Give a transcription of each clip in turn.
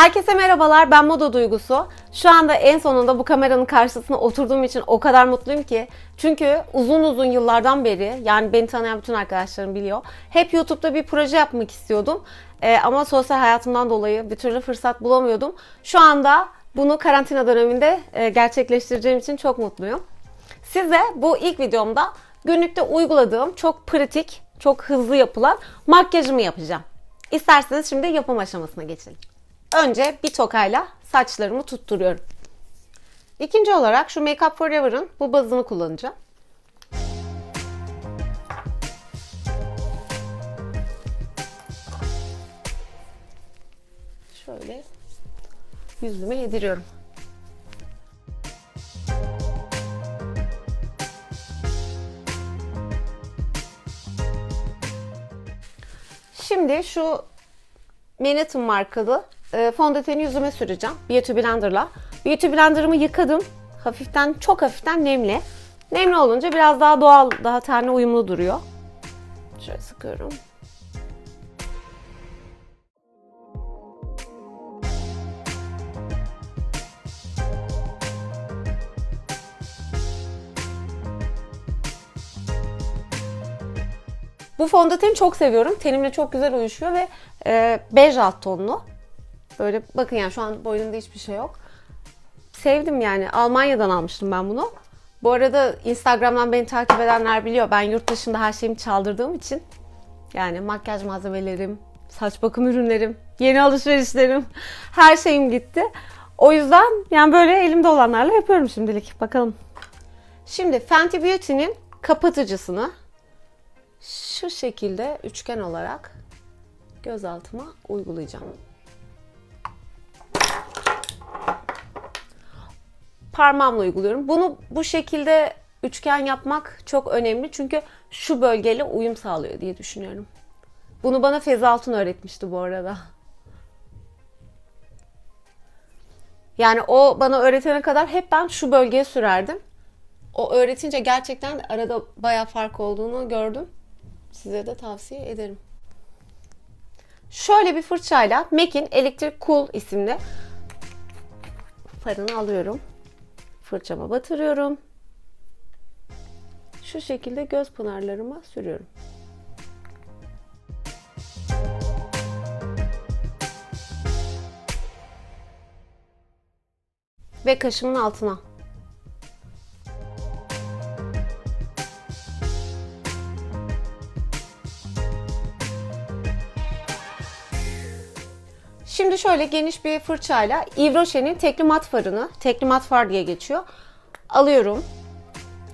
Herkese merhabalar, ben Moda Duygusu. Şu anda en sonunda bu kameranın karşısına oturduğum için o kadar mutluyum ki. Çünkü uzun uzun yıllardan beri, yani beni tanıyan bütün arkadaşlarım biliyor, hep YouTube'da bir proje yapmak istiyordum. Ee, ama sosyal hayatımdan dolayı bir türlü fırsat bulamıyordum. Şu anda bunu karantina döneminde e, gerçekleştireceğim için çok mutluyum. Size bu ilk videomda günlükte uyguladığım çok pratik, çok hızlı yapılan makyajımı yapacağım. İsterseniz şimdi yapım aşamasına geçelim. Önce bir tokayla saçlarımı tutturuyorum. İkinci olarak şu Make Up Forever'ın bu bazını kullanacağım. Şöyle yüzüme yediriyorum. Şimdi şu Manhattan markalı e, fondöteni yüzüme süreceğim. Beauty Blender'la. Beauty Blender'ımı yıkadım. Hafiften, çok hafiften nemli. Nemli olunca biraz daha doğal, daha tenle uyumlu duruyor. Şöyle sıkıyorum. Bu fondöteni çok seviyorum. Tenimle çok güzel uyuşuyor ve e, bej alt tonlu. Böyle bakın yani şu an boynumda hiçbir şey yok. Sevdim yani. Almanya'dan almıştım ben bunu. Bu arada Instagram'dan beni takip edenler biliyor. Ben yurt dışında her şeyimi çaldırdığım için yani makyaj malzemelerim, saç bakım ürünlerim, yeni alışverişlerim, her şeyim gitti. O yüzden yani böyle elimde olanlarla yapıyorum şimdilik. Bakalım. Şimdi Fenty Beauty'nin kapatıcısını şu şekilde üçgen olarak göz altıma uygulayacağım. Parmağımla uyguluyorum. Bunu bu şekilde üçgen yapmak çok önemli çünkü şu bölgeyle uyum sağlıyor diye düşünüyorum. Bunu bana Feza Altun öğretmişti bu arada. Yani o bana öğretene kadar hep ben şu bölgeye sürerdim. O öğretince gerçekten arada bayağı fark olduğunu gördüm. Size de tavsiye ederim. Şöyle bir fırçayla MAC'in Electric Cool isimli farını alıyorum. Fırçama batırıyorum. Şu şekilde göz pınarlarıma sürüyorum. Ve kaşımın altına. Şimdi şöyle geniş bir fırçayla Yves Rocher'in tekli mat farını, tekli mat far diye geçiyor. Alıyorum.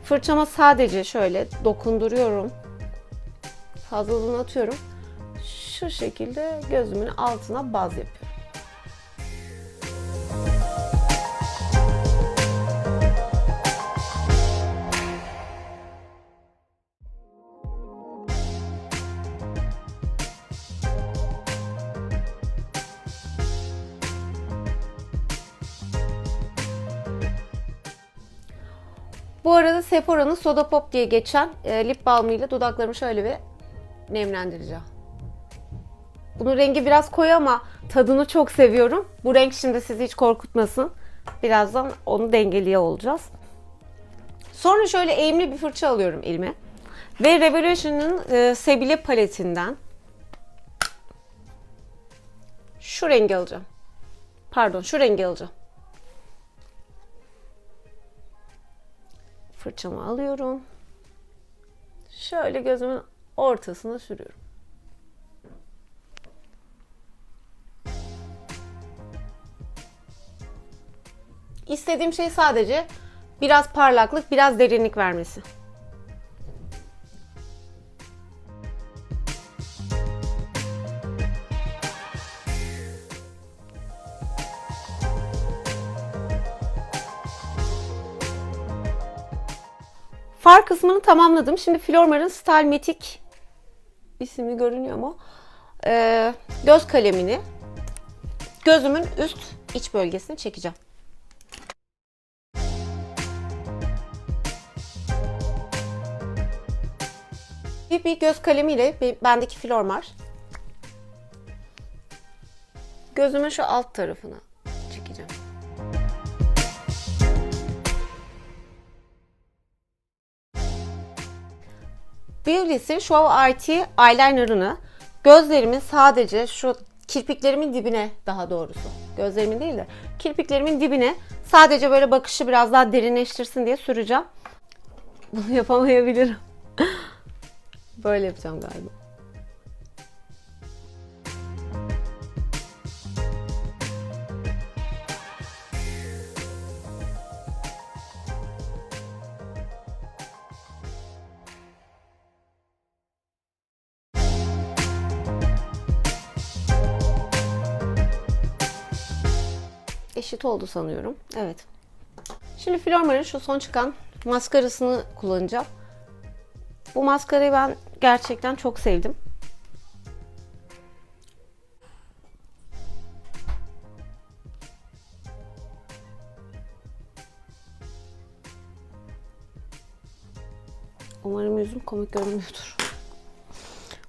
Fırçama sadece şöyle dokunduruyorum. Fazlalığını atıyorum. Şu şekilde gözümün altına baz yapıyorum. Bu arada Sephora'nın Soda Pop diye geçen e, lip balmıyla dudaklarımı şöyle bir nemlendireceğim. Bunun rengi biraz koyu ama tadını çok seviyorum. Bu renk şimdi sizi hiç korkutmasın. Birazdan onu dengeliye olacağız. Sonra şöyle eğimli bir fırça alıyorum elime. Ve Revolution'ın e, Sebile paletinden şu rengi alacağım. Pardon şu rengi alacağım. Fırçamı alıyorum. Şöyle gözümün ortasına sürüyorum. İstediğim şey sadece biraz parlaklık, biraz derinlik vermesi. Far kısmını tamamladım. Şimdi Flormar'ın Stylematic ismi görünüyor mu? Ee, göz kalemini gözümün üst iç bölgesine çekeceğim. Bir, bir göz kalemiyle bendeki Flormar Gözümün şu alt tarafına Beauty's'in Show RT eyelinerını gözlerimin sadece şu kirpiklerimin dibine daha doğrusu. Gözlerimin değil de kirpiklerimin dibine sadece böyle bakışı biraz daha derinleştirsin diye süreceğim. Bunu yapamayabilirim. böyle yapacağım galiba. Eşit oldu sanıyorum. Evet. Şimdi Flormar'ın şu son çıkan maskarasını kullanacağım. Bu maskarayı ben gerçekten çok sevdim. Umarım yüzüm komik görünmüyordur.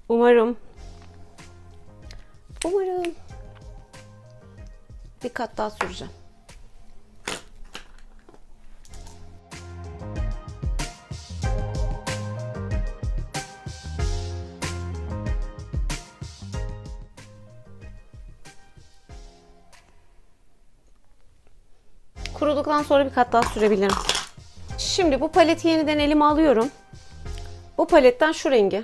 Umarım. Umarım. Bir kat daha süreceğim. Kuruduktan sonra bir kat daha sürebilirim. Şimdi bu paleti yeniden elime alıyorum. Bu paletten şu rengi,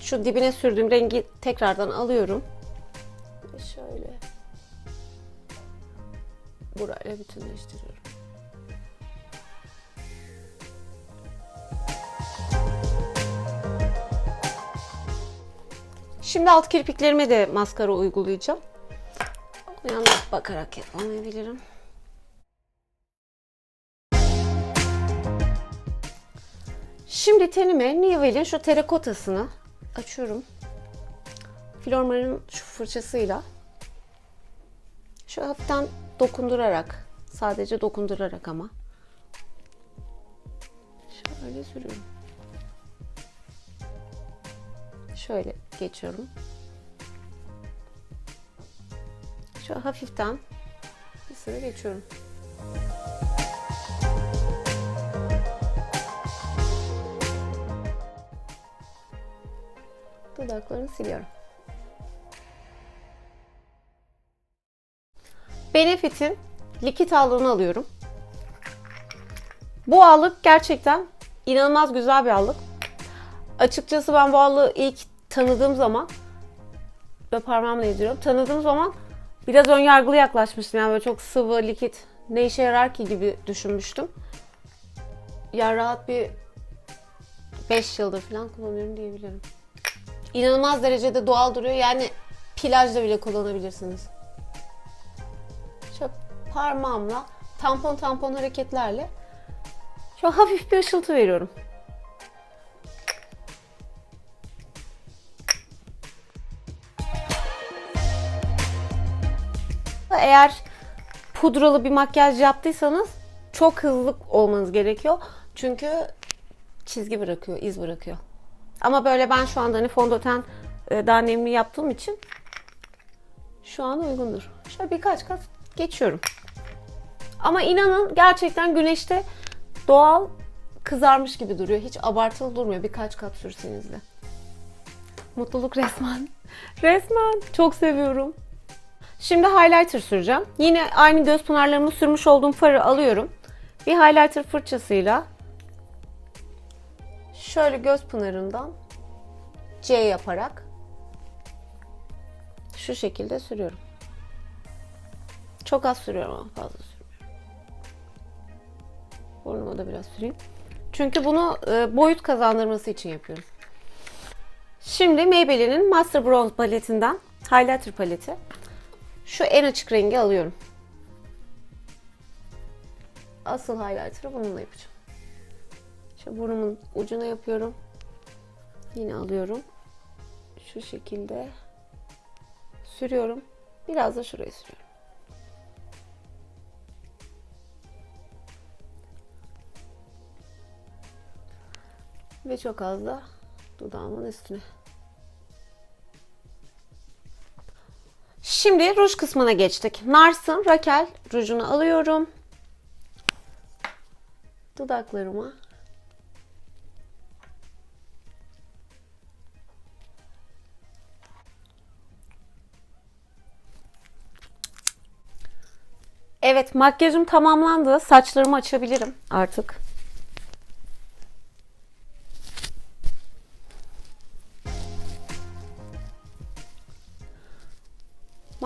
şu dibine sürdüğüm rengi tekrardan alıyorum. Burayla bütünleştiriyorum. Şimdi alt kirpiklerime de maskara uygulayacağım. Yalnız bakarak yapamayabilirim. Şimdi tenime Nivel'in şu terakotasını açıyorum. Flormar'ın şu fırçasıyla şu hafiften dokundurarak, sadece dokundurarak ama şöyle sürüyorum. Şöyle geçiyorum. Şu hafiften bir sıra geçiyorum. Dudaklarını siliyorum. Benefit'in likit ağlığını alıyorum. Bu ağlık gerçekten inanılmaz güzel bir ağlık. Açıkçası ben bu ağlığı ilk tanıdığım zaman ve parmağımla izliyorum. Tanıdığım zaman biraz ön yargılı yaklaşmıştım. Yani böyle çok sıvı, likit ne işe yarar ki gibi düşünmüştüm. Ya rahat bir 5 yıldır falan kullanıyorum diyebilirim. İnanılmaz derecede doğal duruyor. Yani plajda bile kullanabilirsiniz. Parmağımla tampon tampon hareketlerle şöyle hafif bir ışıltı veriyorum. Eğer pudralı bir makyaj yaptıysanız çok hızlı olmanız gerekiyor. Çünkü çizgi bırakıyor, iz bırakıyor. Ama böyle ben şu anda hani fondöten e, daha nemli yaptığım için şu an uygundur. Şöyle birkaç kat geçiyorum. Ama inanın gerçekten güneşte doğal kızarmış gibi duruyor. Hiç abartılı durmuyor birkaç kat sürseniz de. Mutluluk resmen. Resmen. Çok seviyorum. Şimdi highlighter süreceğim. Yine aynı göz pınarlarımı sürmüş olduğum farı alıyorum. Bir highlighter fırçasıyla şöyle göz pınarından C yaparak şu şekilde sürüyorum. Çok az sürüyorum ama fazla sürmüyorum. Burnuma da biraz süreyim. Çünkü bunu e, boyut kazandırması için yapıyorum. Şimdi Maybelline'in Master Bronze paletinden highlighter paleti. Şu en açık rengi alıyorum. Asıl highlighter'ı bununla yapacağım. İşte burnumun ucuna yapıyorum. Yine alıyorum. Şu şekilde sürüyorum. Biraz da şuraya sürüyorum. Ve çok az da dudağımın üstüne. Şimdi ruj kısmına geçtik. Nars'ın Raquel rujunu alıyorum. Dudaklarıma. Evet makyajım tamamlandı. Saçlarımı açabilirim artık.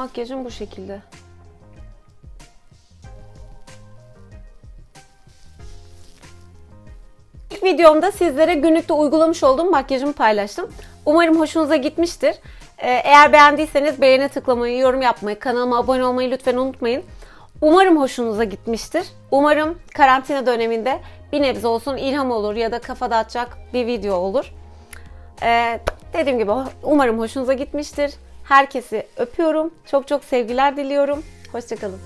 Makyajım bu şekilde. İlk videomda sizlere günlükte uygulamış olduğum makyajımı paylaştım. Umarım hoşunuza gitmiştir. Ee, Eğer beğendiyseniz beğene tıklamayı, yorum yapmayı, kanalıma abone olmayı lütfen unutmayın. Umarım hoşunuza gitmiştir. Umarım karantina döneminde bir nebze olsun ilham olur ya da kafa dağıtacak bir video olur. Ee, dediğim gibi umarım hoşunuza gitmiştir. Herkesi öpüyorum. Çok çok sevgiler diliyorum. Hoşçakalın.